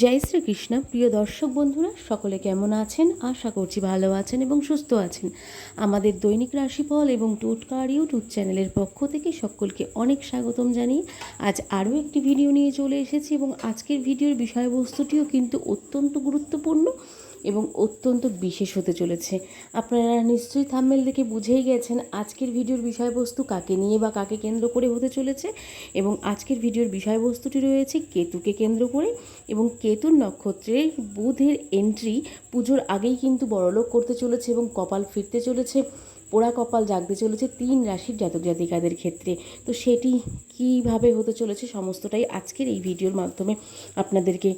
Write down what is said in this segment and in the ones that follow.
জয় শ্রীকৃষ্ণ। প্রিয় দর্শক বন্ধুরা, সকলে কেমন আছেন? আশা করছি ভালো আছেন এবং সুস্থ আছেন। আমাদের দৈনিক রাশিফল এবং টুটকার ইউটিউব চ্যানেলের পক্ষ থেকে সকলকে অনেক স্বাগতম জানিয়ে আজ আরও একটি ভিডিও নিয়ে চলে এসেছি এবং আজকের ভিডিওর বিষয়বস্তুটিও কিন্তু অত্যন্ত গুরুত্বপূর্ণ। এবং অত্যন্ত বিশেষ হতে চলেছে। আপনারা নিশ্চয়ই থাম্মেল দেখে বুঝেই গেছেন আজকের ভিডিওর বিষয়বস্তু কাকে নিয়ে বা কাকে কেন্দ্র করে হতে চলেছে এবং আজকের ভিডিওর বিষয়বস্তুটি রয়েছে কেতুকে কেন্দ্র করে এবং কেতুর নক্ষত্রে বুধের এন্ট্রি পুজোর আগেই কিন্তু বড়লোক করতে চলেছে এবং কপাল ফিরতে চলেছে, পোড়া কপাল জাগতে চলেছে তিন রাশির জাতক জাতিকাদের ক্ষেত্রে। তো সেটি কীভাবে হতে চলেছে সমস্তটাই আজকের এই ভিডিওর মাধ্যমে আপনাদেরকে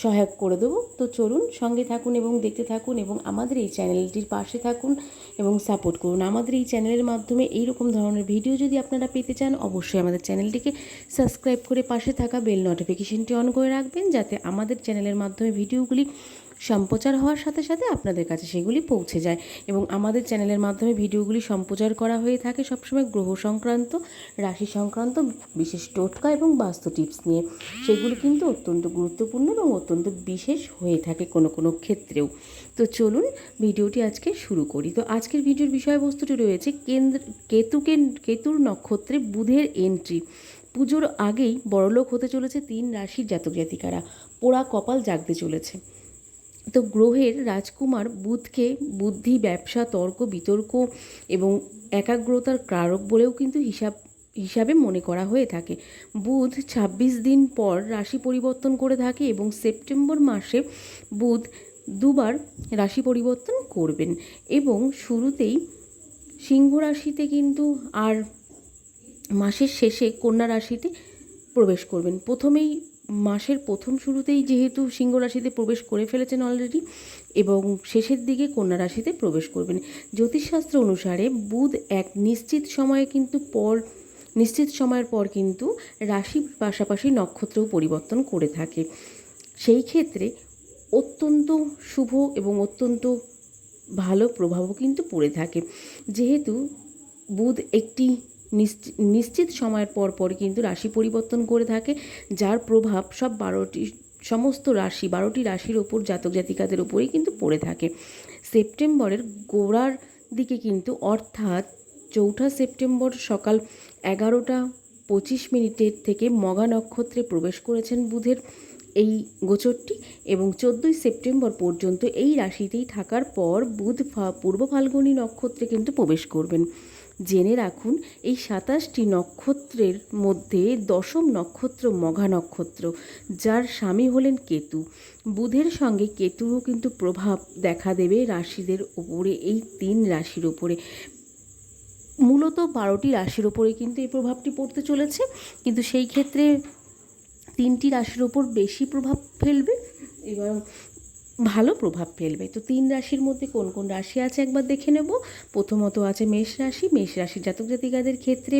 সহায়ক করে দেবো। তো চলুন সঙ্গে থাকুন এবং দেখতে থাকুন এবং আমাদের এই চ্যানেলটির পাশে থাকুন এবং সাপোর্ট করুন। আমাদের এই চ্যানেলের মাধ্যমে এই রকম ধরনের ভিডিও যদি আপনারা পেতে চান, অবশ্যই আমাদের চ্যানেলটিকে সাবস্ক্রাইব করে পাশে থাকা বেল নোটিফিকেশনটি অন করে রাখবেন, যাতে আমাদের চ্যানেলের মাধ্যমে ভিডিওগুলি সম্প্রচার হওয়ার সাথে সাথে আপনাদের কাছে সেগুলি পৌঁছে যায় এবং আমাদের চ্যানেলের মাধ্যমে ভিডিওগুলি সম্প্রচার করা হয়ে থাকে সবসময় গ্রহ সংক্রান্ত, রাশি সংক্রান্ত, বিশেষ টোটকা এবং বাস্তু টিপস নিয়ে। সেগুলি কিন্তু অত্যন্ত গুরুত্বপূর্ণ এবং অত্যন্ত বিশেষ হয়ে থাকে কোনো কোনো ক্ষেত্রেও। তো চলুন ভিডিওটি আজকে শুরু করি। তো আজকের ভিডিওর বিষয়বস্তুটি রয়েছে কেন্দ্র কেতুকে কেতুর নক্ষত্রে বুধের এন্ট্রি পুজোর আগেই বড়লোক হতে চলেছে তিন রাশির জাতক জাতিকারা পোড়া কপাল জাগতে চলেছে। তো গ্রহের রাজকুমার বুধকে বুদ্ধি, ব্যবসা, তর্ক, বিতর্ক এবং একাগ্রতার কারক বলেও কিন্তু হিসাব, হিসাবে মনে করা হয়ে থাকে। বুধ ২৬ দিন পর রাশি পরিবর্তন করে থাকে এবং সেপ্টেম্বর মাসে বুধ দুবার রাশি পরিবর্তন করবেন এবং শুরুতেই সিংহ রাশিতে কিন্তু আর মাসের শেষে কন্যা রাশিতে প্রবেশ করবেন। প্রথমেই মাসের প্রথম শুরুতেই যেহেতু সিংহ রাশিতে প্রবেশ করে ফেলেছেন অলরেডি এবং শেষের দিকে কন্যা রাশিতে প্রবেশ করবেন। জ্যোতিষশাস্ত্র অনুসারে বুধ এক নিশ্চিত সময়ে কিন্তু পর, নিশ্চিত সময়ের পর কিন্তু রাশির পাশাপাশি নক্ষত্রও পরিবর্তন করে থাকে। সেই ক্ষেত্রে অত্যন্ত শুভ এবং অত্যন্ত ভালো প্রভাবও কিন্তু পড়ে থাকে। যেহেতু বুধ একটি নিশ্চিত সময়ের পর পর কিন্তু রাশি পরিবর্তন করে থাকে, যার প্রভাব সব বারোটি, সমস্ত রাশি, বারোটি রাশির ওপর জাতক জাতিকাদের ওপরেই কিন্তু পড়ে থাকে। সেপ্টেম্বরের গোড়ার দিকে কিন্তু অর্থাৎ চৌঠা সেপ্টেম্বর সকাল এগারোটা পঁচিশ মিনিটের থেকে মগা নক্ষত্রে প্রবেশ করেছেন বুধের এই গোচরটি এবং চোদ্দোই সেপ্টেম্বর পর্যন্ত এই রাশিতেই থাকার পর বুধ পূর্ব ফাল্গুনী নক্ষত্রে কিন্তু প্রবেশ করবেন। জেনে রাখুন, এই সাতাশটি নক্ষত্রের মধ্যে দশম নক্ষত্র মঘা নক্ষত্র, যার স্বামী হলেন কেতু। বুধের সঙ্গে কেতুরও কিন্তু প্রভাব দেখা দেবে রাশিদের ওপরে এই তিন রাশির ওপরে মূলত বারোটি রাশির ওপরে কিন্তু এই প্রভাবটি পড়তে চলেছে, কিন্তু সেই ক্ষেত্রে তিনটি রাশির ওপর বেশি প্রভাব ফেলবে এবং ভালো প্রভাব ফেলবে। তো তিন রাশির মধ্যে কোন কোন রাশি আছে একবার দেখে নেব। প্রথমত আছে মেষ রাশি। মেষ রাশির জাতক জাতিকাদের ক্ষেত্রে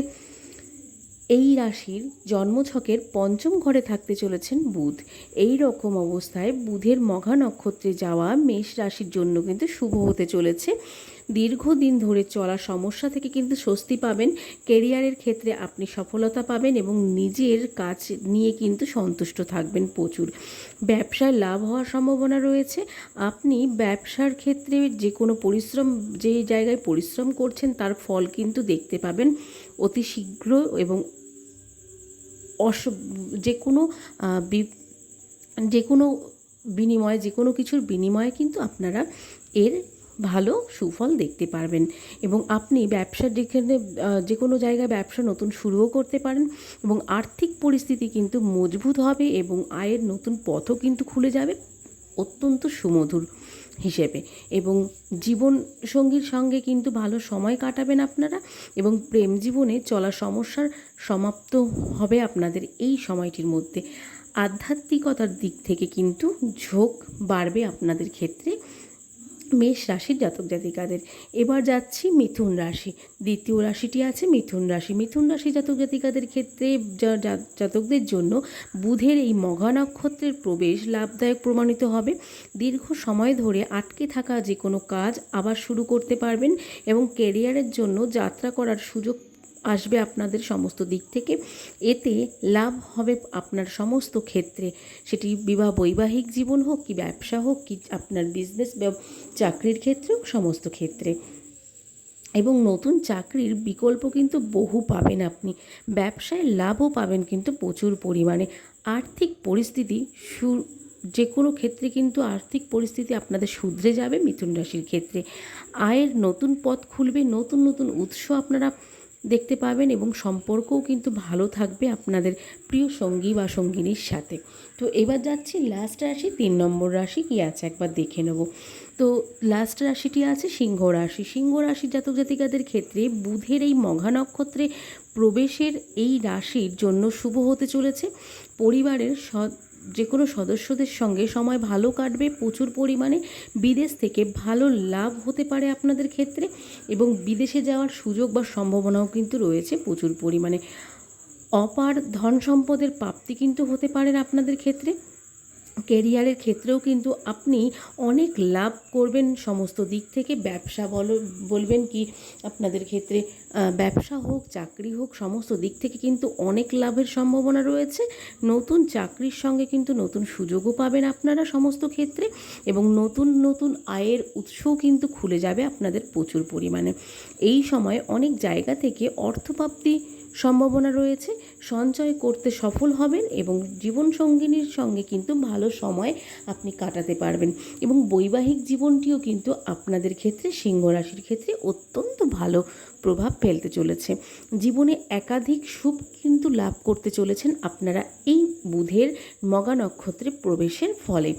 এই রাশির জন্মছকের পঞ্চম ঘরে থাকতে চলেছেন বুধ। এই রকম অবস্থায় বুধের মঘা নক্ষত্রে যাওয়া মেষ রাশির জন্য কিন্তু শুভ হতে চলেছে। দীর্ঘদিন ধরে চলা সমস্যা থেকে কিন্তু স্বস্তি পাবেন। কেরিয়ারের ক্ষেত্রে আপনি সফলতা পাবেন এবং নিজের কাজ নিয়ে কিন্তু সন্তুষ্ট থাকবেন প্রচুর। ব্যবসায় লাভ হওয়ার সম্ভাবনা রয়েছে। আপনি ব্যবসার ক্ষেত্রে যে কোনো পরিশ্রম, যে জায়গায় পরিশ্রম করছেন তার ফল কিন্তু দেখতে পাবেন। অতি শীঘ্র এবং অস যে কোনো যে কোনো বিনিময়ে যে কোনো কিছুর বিনিময়ে কিন্তু আপনারা এর ভালো সুফল দেখতে পারবেন। এবং আপনি ব্যবসার যেখানে যে কোনো জায়গায় ব্যবসা নতুন শুরুও করতে পারেন এবং আর্থিক পরিস্থিতি কিন্তু মজবুত হবে এবং আয়ের নতুন পথও কিন্তু খুলে যাবে অত্যন্ত সুমধুর হিসেবে। এবং জীবন সঙ্গীর সঙ্গে কিন্তু ভালো সময় কাটাবেন আপনারা এবং প্রেম জীবনে চলা সমস্যার সমাপ্ত হবে আপনাদের এই সময়টির মধ্যে। আধ্যাত্মিকতার দিক থেকে কিন্তু ঝোঁক বাড়বে আপনাদের ক্ষেত্রে। মেষ রাশির জাতক জাতিকাদের। এবার যাচ্ছি মিথুন রাশি। দ্বিতীয় রাশিটি আছে মিথুন রাশি। মিথুন রাশি জাতক জাতিকাদের ক্ষেত্রে জাতকদের জন্য বুধের এই মঘা নক্ষত্রের প্রবেশ লাভদায়ক প্রমাণিত হবে। দীর্ঘ সময় ধরে আটকে থাকা যে কোনো কাজ আবার শুরু করতে পারবেন এবং কেরিয়ারের জন্য যাত্রা করার সুযোগ আসবে আপনাদের সমস্ত দিক থেকে। এতে লাভ হবে আপনার সমস্ত ক্ষেত্রে। সেটি বিবাহ বৈবাহিক জীবন হোক কি ব্যবসা হোক কি আপনার বিজনেস চাকরির ক্ষেত্রে হোক, সমস্ত ক্ষেত্রে। এবং নতুন চাকরির বিকল্প কিন্তু বহু পাবেন আপনি। ব্যবসায় লাভও পাবেন কিন্তু প্রচুর পরিমাণে। আর্থিক পরিস্থিতি সু, যে কোনো ক্ষেত্রে কিন্তু আর্থিক পরিস্থিতি আপনাদের শুধরে যাবে মিথুন রাশির ক্ষেত্রে। আয়ের নতুন পথ খুলবে, নতুন নতুন উৎস আপনারা দেখতে পাবেন এবং সম্পর্কও কিন্তু ভালো থাকবে আপনাদের প্রিয় সঙ্গী বা সঙ্গিনীর সাথে। তো এবার যাচ্ছি লাস্ট রাশি, তিন নম্বর রাশি, কী আছে একবার দেখে নেব। তো লাস্ট রাশিটি আছে সিংহ রাশি। সিংহ রাশি জাতক জাতিকাদের ক্ষেত্রে বুধের এই মঘা নক্ষত্রে প্রবেশের এই রাশির জন্য শুভ হতে চলেছে। পরিবারের স- যে কোনো সদস্যদের সঙ্গে সময় ভালো কাটবে, প্রচুর পরিমাণে বিদেশ থেকে ভালো লাভ হতে পারে আপনাদের ক্ষেত্রে এবং বিদেশে যাওয়ার সুযোগ বা সম্ভাবনাও কিন্তু রয়েছে, প্রচুর পরিমাণে। অপার ধন সম্পদের প্রাপ্তি কিন্তু হতে পারে আপনাদের ক্ষেত্রে। কেরিয়ারের ক্ষেত্রেও কিন্তু আপনি অনেক লাভ করবেন সমস্ত দিক থেকে। ব্যবসা বলো, বলবেন কি, আপনাদের ক্ষেত্রে ব্যবসা হোক, চাকরি হোক, সমস্ত দিক থেকে কিন্তু অনেক লাভের সম্ভাবনা রয়েছে। নতুন চাকরির সঙ্গে কিন্তু নতুন সুযোগও পাবেন আপনারা সমস্ত ক্ষেত্রে এবং নতুন নতুন আয়ের উৎসও কিন্তু খুলে যাবে আপনাদের প্রচুর পরিমাণে। এই সময় অনেক জায়গা থেকে অর্থপ্রাপ্তি সম্ভাবনা রয়েছে, সঞ্চয় করতে সফল হবেন এবং জীবনসঙ্গিনীর সঙ্গে কিন্তু ভালো সময় আপনি কাটাতে পারবেন। এবং বৈবাহিক জীবনটিও কিন্তু আপনাদের ক্ষেত্রে, সিংহ রাশির ক্ষেত্রে অত্যন্ত ভালো প্রভাব ফেলতে চলেছে। জীবনে একাধিক সুখ কিন্তু লাভ করতে চলেছেন আপনারা এই বুধের মগা নক্ষত্রে প্রবেশের ফলে।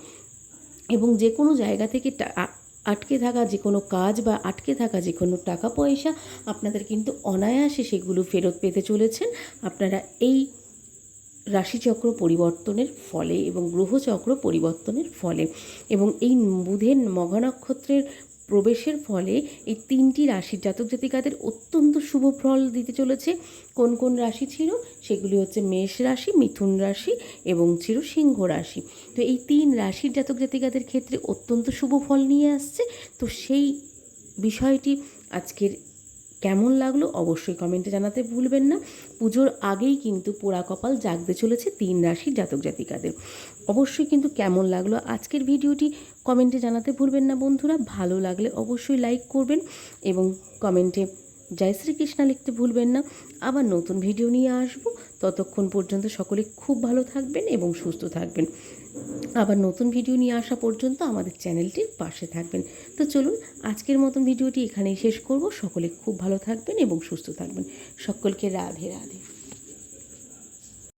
এবং যে কোনো জায়গা থেকে আটকে থাকা যে কোনো কাজ বা আটকে থাকা যে কোনো টাকা পয়সা আপনাদের কিন্তু অনায়াসে সেগুলো ফেরত পেতে চলেছেন। আপনারা এই রাশিচক্র পরিবর্তনের ফলে এবং গ্রহচক্র পরিবর্তনের ফলে এবং এই বুধের মঘা নক্ষত্রের প্রবেশের ফলে এই তিনটি রাশির জাতক জাতিকাদের অত্যন্ত শুভ ফল দিতে চলেছে। কোন কোন রাশি ছিল? সেগুলি হচ্ছে মেষ রাশি, মিথুন রাশি এবং ছিল সিংহ রাশি। তো এই তিন রাশির জাতক জাতিকাদের ক্ষেত্রে অত্যন্ত শুভ ফল নিয়ে আসছে। তো সেই বিষয়টি আজকের কেমন লাগল অবশ্যই কমেন্টে জানাতে ভুলবেন না। পুজোর আগেই কিন্তু পোড়া কপাল জাগতে চলেছে তিন রাশির জাতক জাতিকাদের। অবশ্যই কিন্তু কেমন লাগল আজকের ভিডিওটি কমেন্টে জানাতে ভুলবেন না বন্ধুরা। ভালো লাগলে অবশ্যই লাইক করবেন এবং কমেন্টে জয় শ্রীকৃষ্ণা লিখতে ভুলবেন না। আবার নতুন ভিডিও নিয়ে আসব। ততক্ষণ পর্যন্ত সকলে খুব ভালো থাকবেন এবং সুস্থ থাকবেন। আবার নতুন ভিডিও নিয়ে আসা পর্যন্ত আমাদের চ্যানেলটির পাশে থাকবেন। তো চলুন, আজকের মতন ভিডিওটি এখানেই শেষ করব। সকলে খুব ভালো থাকবেন এবং সুস্থ থাকবেন। সকলকে রাধে রাধে।